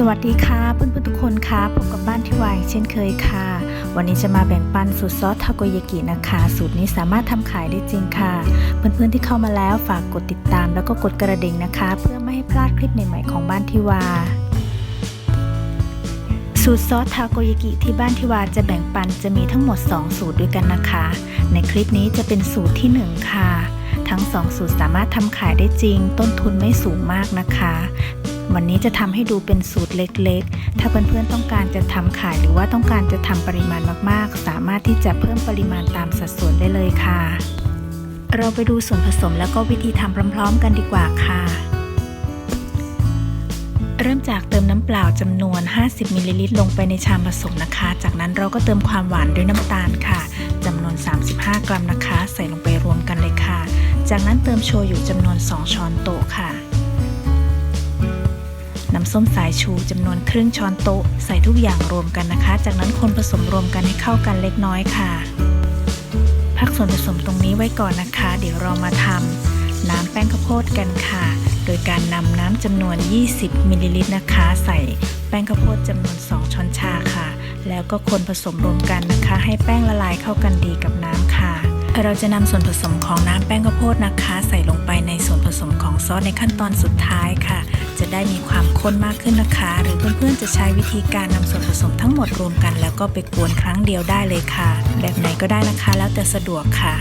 สวัสดีค่ะเพื่อนๆทุกคนค่ะพบกับบ้านที่วายเช่นเคยค่ะ วันนี้จะมาแบ่งปันสูตรซอสทาโกยากินะคะ สูตรนี้สามารถทำขายได้จริงค่ะ เพื่อนๆที่เข้ามาแล้วฝากกดติดตาม แล้วก็กดกระดิ่งนะคะ เพื่อไม่ให้พลาดคลิปใหม่ๆของบ้านที่วาสูตรซอสทาโกยากิที่บ้านที่วาจะแบ่งปันจะมีทั้งหมด 2 สูตรด้วยกันนะคะ ในคลิปนี้จะเป็นสูตรที่ 1 ค่ะ ทั้ง 2 สูตรสามารถทำขายได้จริง ต้นทุนไม่สูงมากนะคะ วันนี้จะทำให้ดูเป็นสูตรเล็กๆ ถ้าเพื่อนๆต้องการจะทำขายหรือว่าต้องการจะทำปริมาณมากๆ สามารถที่จะเพิ่มปริมาณตามสัดส่วนได้เลยค่ะ เราไปดูส่วนผสมแล้วก็วิธีทำพร้อมๆ กันดีกว่าค่ะ เริ่มจากเติมน้ำเปล่าจำนวน 50มิลลิลิตรลงไปในชามผสมนะคะ จากนั้นเราก็เติมความหวานด้วยน้ำตาลค่ะจำนวน 35 กรัมนะคะ ใส่ลงไปรวมกันเลยค่ะ จากนั้นเติมโชยุจำนวน 2 ช้อนโต๊ะค่ะ น้ำส้มสายชูจำนวนครึ่งช้อนโต๊ะใส่ทุกอย่างรวมกันนะคะ จากนั้นคนผสมรวมกันให้เข้ากันเล็กน้อยค่ะ พักส่วนผสมตรงนี้ไว้ก่อนนะคะ เดี๋ยวเรามาทำน้ำแป้งข้าวโพดกันค่ะ โดยการนำน้ำจำนวน 20มิลลิลิตรนะคะ ใส่แป้งข้าวโพดจำนวน 2 ช้อนชาค่ะ แล้วก็คนผสมรวมกันนะคะ ให้แป้งละลายเข้ากันดีกับน้ำค่ะ เราจะนำส่วนผสมของน้ำแป้งข้าวโพดนะคะ ใส่ลงไปในส่วนผสมของซอสในขั้นตอนสุดท้ายค่ะ จะได้มีความข้นมากขึ้นนะคะ หรือเพื่อนๆจะใช้วิธีการนำส่วนผสมทั้งหมดรวมกัน แล้วก็ไปกวนครั้งเดียวได้เลยค่ะ แบบไหนก็ได้นะคะ แล้วแต่สะดวกค่ะ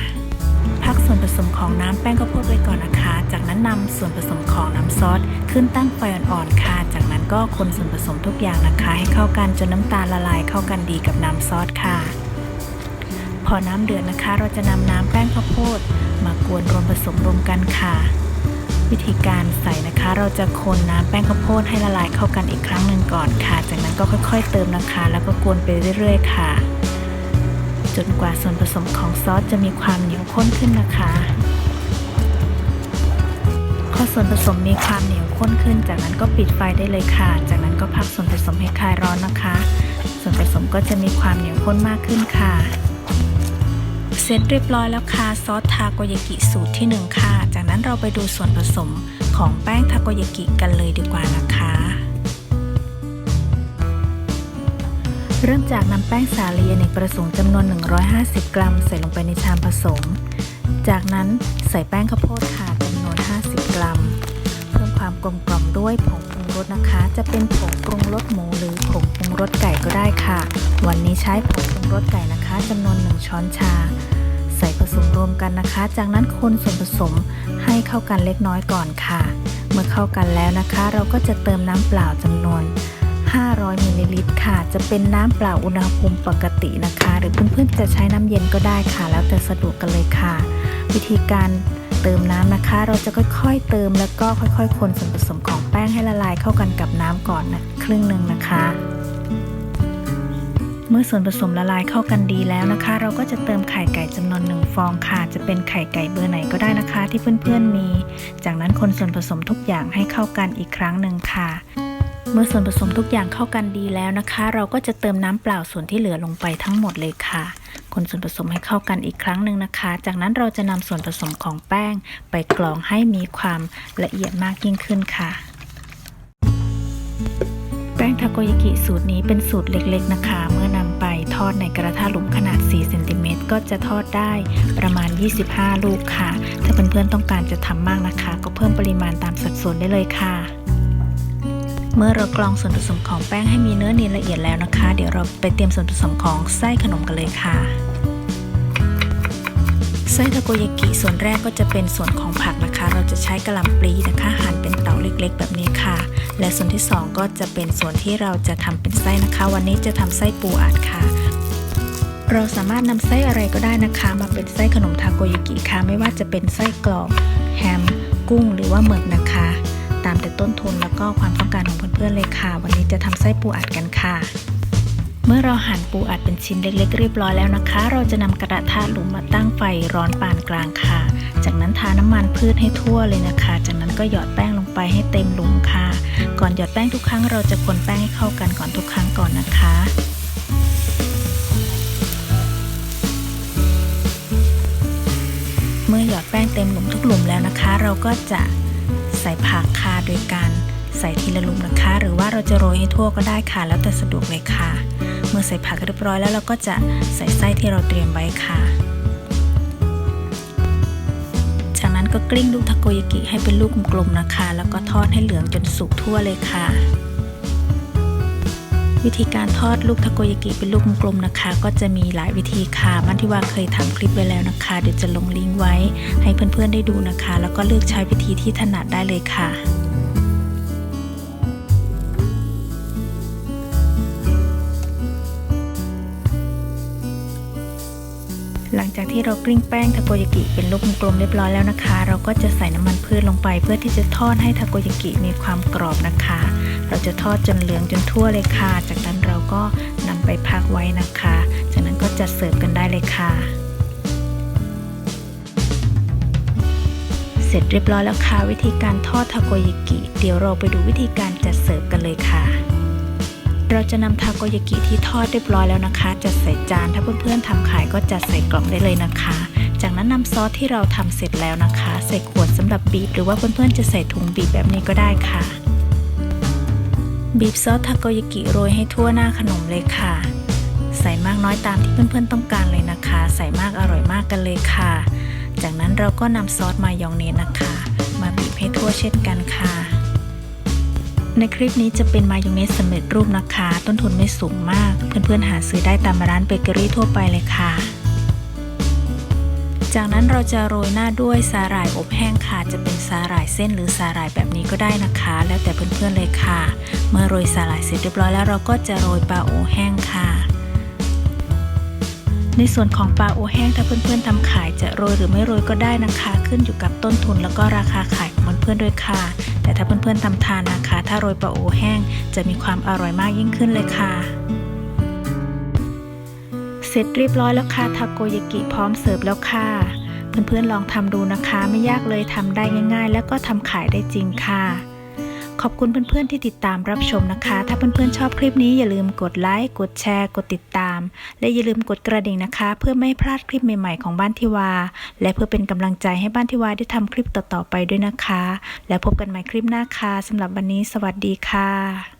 พักส่วนผสมของน้ำแป้งข้าวโพดไว้ก่อนนะคะ จากนั้นนำส่วนผสมของน้ำซอสขึ้นตั้งไฟอ่อนๆค่ะ จากนั้นก็คนส่วนผสมทุกอย่างนะคะ ให้เข้ากันจนน้ำตาลละลายเข้ากันดีกับน้ำซอสค่ะ พอน้ำเดือดนะคะ เราจะนำน้ำแป้งข้าวโพด มากวนรวมผสมรวมกันค่ะ วิธีการใส่นะคะ เราจะคนน้ำแป้งข้าวโพดให้ละลายเข้ากันอีกครั้งหนึ่งก่อนค่ะ จากนั้นก็ค่อย ๆ เติมนะคะ แล้วก็กวนไปเรื่อย ๆ ค่ะ จนกว่าส่วนผสมของซอสจะมีความเหนียวข้นขึ้นนะคะพอส่วนผสมมีความเหนียวข้นขึ้น จากนั้นก็ปิดไฟได้เลยค่ะ จากนั้นก็พักส่วนผสมให้คลายร้อนนะคะ ส่วนผสมก็จะมีความเหนียวข้นมากขึ้นค่ะ เสร็จเรียบร้อยแล้วค่ะซอสทาโกยากิสูตรที่ 1 ค่ะ จากนั้นเราไปดูส่วนผสมของแป้งทาโกยากิกันเลยดีกว่านะคะ เริ่มจากนำแป้งสาลีอเนกประสงค์จำนวน 150 กรัม ใส่ลงไปในชามผสม จากนั้นใส่แป้งข้าวโพดค่ะจำนวน 50 กรัม เพิ่มความกลมกล่อมด้วยผง รสนะคะ จะเป็นผงปรุงรสหมูหรือผงปรุงรสไก่ก็ได้ค่ะ วันนี้ใช้ผงปรุงรสไก่นะคะจำนวน 1 ช้อนชา ใส่ผสมรวมกันนะคะ จากนั้นคนส่วนผสมให้เข้ากันเล็กน้อยก่อนค่ะ เมื่อเข้ากันแล้วนะคะ เราก็จะเติมน้ำเปล่าจำนวน 500มิลลิลิตรค่ะ จะเป็นน้ำเปล่าอุณหภูมิปกตินะคะ หรือเพื่อนๆจะใช้น้ำเย็นก็ได้ค่ะ แล้วแต่สะดวกกันเลยค่ะ วิธีการ เติมน้ำนะคะ เราจะค่อยๆ เติมแล้วก็ค่อยๆ คนส่วนผสมของแป้งให้ละลายเข้ากันกับน้ำก่อนนะครึ่งหนึ่งนะคะ เมื่อส่วนผสมละลายเข้ากันดีแล้วนะคะ เราก็จะเติมไข่ไก่จำนวนหนึ่งฟองค่ะ จะเป็นไข่ไก่เบอร์ไหนก็ได้นะคะ ที่เพื่อนๆมี จากนั้นคนส่วนผสมทุกอย่างให้เข้ากันอีกครั้งหนึ่งค่ะ เมื่อส่วนผสมทุกอย่างเข้ากันดีแล้วนะคะ เราก็จะเติมน้ำเปล่าส่วนที่เหลือลงไปทั้งหมดเลยค่ะ คนส่วนผสมให้เข้ากันอีกครั้งหนึ่งนะคะ จากนั้นเราจะนำส่วนผสมของแป้ง ไปกรองให้มีความละเอียดมากยิ่งขึ้นค่ะแป้งทาโกยากิสูตรนี้เป็นสูตรเล็กๆนะคะ เมื่อนำไปทอดในกระทะหลุมขนาด 4 เซนติเมตรก็จะทอดได้ประมาณ 25 ลูกค่ะ ถ้าเพื่อนๆต้องการจะทำมากนะคะ ก็เพิ่มปริมาณตามสัดส่วนได้เลยค่ะ เมื่อเรากรองส่วนผสมของแป้งให้มีเนื้อเนียนละเอียดแล้วนะคะ เดี๋ยวเราไปเตรียมส่วนผสมของไส้ขนมกันเลยค่ะ ไส้ทาโกยากิส่วนแรกก็จะเป็นส่วนของผักนะคะ เราจะใช้กระหล่ำปลีนะคะ หั่นเป็นเต๋าเล็กๆ แบบนี้ค่ะ และส่วนที่สองก็จะเป็นส่วนที่เราจะทำเป็นไส้นะคะ วันนี้จะทำไส้ปูอัดค่ะเราสามารถนำไส้อะไรก็ได้นะคะ มาเป็นไส้ขนมทาโกยากิค่ะ ไม่ว่าจะเป็นไส้กรอกแฮม กุ้งหรือว่าหมึกนะคะ ตามแต่ต้นทุนแล้วก็ความต้องการของเพื่อนๆเลยค่ะ วันนี้จะทำไส้ปูอัดกันค่ะ เมื่อเราหั่นปูอัดเป็นชิ้นเล็กๆเรียบร้อยแล้วนะคะ เราจะนำกระทะหลุมมาตั้งไฟร้อนปานกลางค่ะ จากนั้นทาน้ำมันพืชให้ทั่วเลยนะคะ จากนั้นก็หยอดแป้งลงไปให้เต็มหลุมค่ะ ก่อนหยอดแป้งทุกครั้งเราจะคนแป้งให้เข้ากันก่อนทุกครั้งก่อนนะคะเมื่อหยอดแป้งเต็มหลุมทุกหลุมแล้วนะคะ เราก็จะ ส่ผักค่ะโดยการใส่ทีละลุมนะคะ หรือว่าเราจะโรยให้ทั่วก็ได้ค่ะ แล้วแต่สะดวกเลยค่ะ เมื่อใส่ผักเรียบร้อยแล้วเราก็จะใส่ไส้ที่เราเตรียมไว้ค่ะ จากนั้นก็กลิ้งลูกทาโกยากิให้เป็นลูกกลมๆนะคะ แล้วก็ทอดให้เหลืองจนสุกทั่วเลยค่ะ วิธีการทอดลูกทาโกยากิเป็นลูกกลมๆนะคะ ก็จะมีหลายวิธีค่ะมันที่ว่าเคยทำคลิปไว้แล้วนะคะ เดี๋ยวจะลงลิงก์ไว้ ให้เพื่อนๆได้ดูนะคะ แล้วก็เลือกใช้วิธีที่ถนัดได้เลยค่ะ หลังจากที่เรากลิ้งแป้งทาโกยากิเป็นลูกกลมเรียบร้อยแล้วนะคะ เราก็จะใส่น้ำมันพืชลงไป เพื่อที่จะทอดให้ทาโกยากิมีความกรอบนะคะ เราจะทอดจนเหลืองจนทั่วเลยค่ะ จากนั้นเราก็นำไปพักไว้นะคะ จากนั้นก็จะเสิร์ฟกันได้เลยค่ะ เสร็จเรียบร้อยแล้วค่ะ วิธีการทอดทาโกยากิ เดี๋ยวเราไปดูวิธีการจัดเสิร์ฟกันเลยค่ะ เราจะนำทาโกยากิที่ทอดเรียบร้อยแล้วนะคะ จัดใส่จานถ้าเพื่อนๆทำขายก็จัดใส่กล่องได้เลยนะคะ จากนั้นนำซอสที่เราทำเสร็จแล้วนะคะ ใส่ขวดสำหรับบีบหรือว่าเพื่อนๆจะใส่ถุงบีบแบบนี้ก็ได้ค่ะ บีบซอสทาโกยากิโรยให้ทั่วหน้าขนมเลยค่ะ ใส่มากน้อยตามที่เพื่อนๆต้องการเลยนะคะ ใส่มากอร่อยมากกันเลยค่ะ จากนั้นเราก็นำซอสมายองเนสนะคะ มาบีบให้ทั่วเช่นกันค่ะ ในคลิปนี้จะเป็นมายองเนสสำเร็จรูปนะคะ ต้นทุนไม่สูงมาก เพื่อนๆหาซื้อได้ตามร้านเบเกอรี่ทั่วไปเลยค่ะ จากนั้นเราจะโรยหน้าด้วยสาหร่ายอบแห้งค่ะ จะเป็นสาหร่ายเส้นหรือสาหร่ายแบบนี้ก็ได้นะคะ แล้วแต่เพื่อนๆเลยค่ะ เมื่อโรยสาหร่ายเสร็จเรียบร้อยแล้วเราก็จะโรยปลาโอแห้งค่ะในส่วนของปลาโอแห้งถ้าเพื่อนๆทำขายจะโรยหรือไม่โรยก็ได้นะคะ ขึ้นอยู่กับต้นทุนแล้วก็ราคาขายของเพื่อนๆด้วยค่ะ แต่ถ้าเพื่อนๆทำทานนะคะ ถ้าโรยปลาโอแห้งจะมีความอร่อยมากยิ่งขึ้นเลยค่ะ เสร็จเรียบร้อยแล้วค่ะทาโกยากิพร้อมเสิร์ฟแล้วค่ะ เพื่อนๆลองทำดูนะคะ ไม่ยากเลยทำได้ง่าย ๆ แล้วก็ทำขายได้จริงค่ะ ขอบคุณเพื่อนๆที่ติดตามรับชมนะคะ ถ้าเพื่อนๆชอบคลิปนี้อย่าลืมกดไลค์ กดแชร์ กดติดตาม และอย่าลืมกดกระดิ่งนะคะ เพื่อไม่พลาดคลิปใหม่ๆของบ้านทิวา และเพื่อเป็นกำลังใจให้บ้านทิวาได้ทำคลิปต่อๆไปด้วยนะคะ แล้วพบกันใหม่คลิปหน้าค่ะสำหรับวันนี้ สวัสดีค่ะ